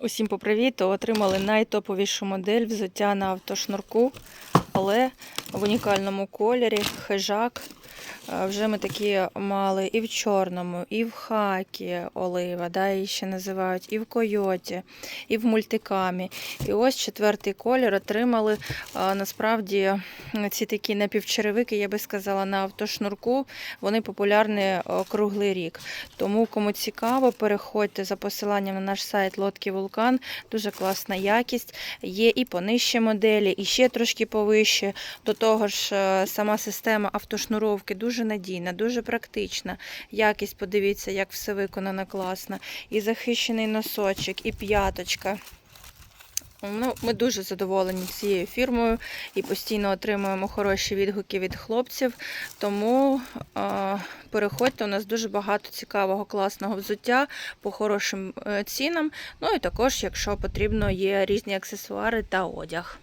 Усім попривіт! Отримали найтоповішу модель взуття на автошнурку, але в унікальному кольорі хижак. Е, Вже ми такі мали і в чорному, і в хакі олива, да, її ще називають, і в койоті, і в мультикамі. І ось четвертий колір отримали. Насправді ці такі напівчеревики, я би сказала, на автошнурку, вони популярні е, круглий рік. Тому, кому цікаво, переходьте за посиланням на наш сайт Лодки Вулкан. Дуже класна якість. Є і понижчі моделі, і ще трошки повище. До того ж, е, сама система автошнуровки дуже надійна, дуже практична. Якість, подивіться, як все виконано класно. І захищений носочок, і п'яточка. Ну, ми дуже задоволені цією фірмою і постійно отримуємо хороші відгуки від хлопців. Тому е, переходьте, у нас дуже багато цікавого, класного взуття по хорошим е, цінам. Ну і також, якщо потрібно, є різні аксесуари та одяг.